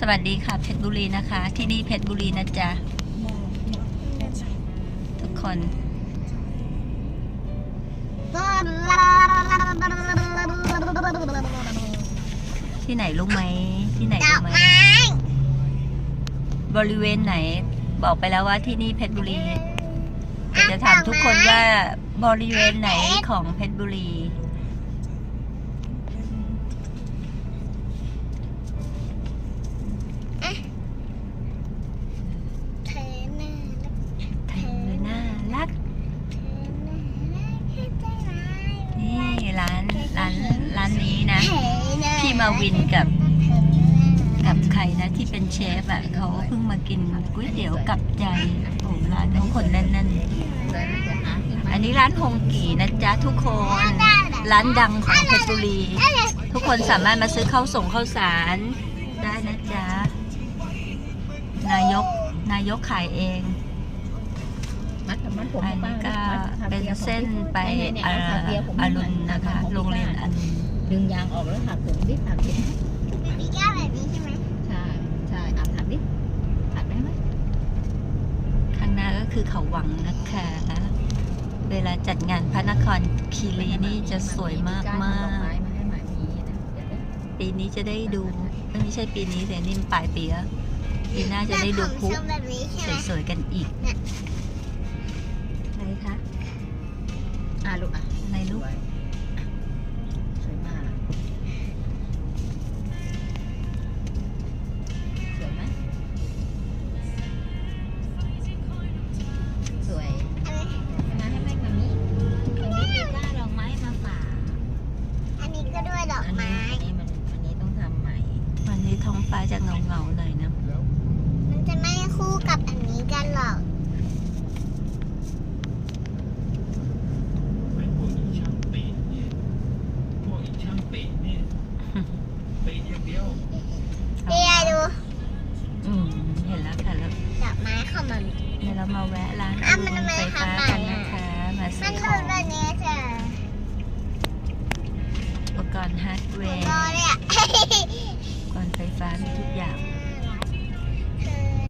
สวัสดีค่ะเพชรบุรีนะคะ ที่นี่เพชรบุรีนะจ๊ะ ทุกคนที่ไหนรู้ไหมที่ไหนดอรู้กไหมไม้บริเวณไหน บอกไปแล้วว่าที่นี่เพชรบุรีแต่จะถามทุกคนว่าบริเวณไหนของเพชรบุรี ร้านร้านร้านนี้นะเธอน่พี่มาวินกับเธอน่ารักับใครนะที่เป็นเชฟอะเขาเพิ่งมากินก๋วยเตี๋ยวกับใจโอ้ร้านของคนแน่นๆ อันนี้ร้านฮงกีนะจ๊ะทุกคน ร้านดังของเพชรบุรี ทุกคนสามารถมาซื้อข้าวส่งข้าวสารได้นะจ๊ะ นายกนายกขายเอง มัดมัดผมอันป้านี้ก็มัดเป็นเส้นไปเนี่ยอาเอาทาเบียร์ผมอารุณนะคะ โรงเรียนอรุณดึงยางออกแล้วถักผมดิถักดิแบบนี้แก้วแบบนี้ใช่ไหมใช่ใช่อะถักดิถักได้ไหมข้างหน้าก็คือเขาวังนะคะเวลาจัดงานพระนครคีรีนี่จะสวยมากดอกมาไม้กมาให้หมามีนะเดี๋ยวนะปีนี้จะได้ดูเอ้ยไม่ใช่ปีนี้แต่นี่มันปลายปีแล้วปีหน้าจะได้ดูแบบพลุผมทรงแบบนี้ใช่ไหมสวยๆกันอีก ท้องฟ้าจะเงาเงาๆหน่อยนะ มันจะไม่คู่กับอันนี้กันหรอก ไอ้พวกอีช่างปีนเนี่ยพวกอีช่างปีนเนี่ยปีนอย่างเดียวเดียดูอืมเห็นแล้วค่ะแล้วดอกไม้ของมัน เดี๋ยวเรามาแวะร้านอะอมันรุณทำไมไฟฟ้าทำไมกันอะ นะคะ มามัซื้นอขคือองแบบนี้ใช่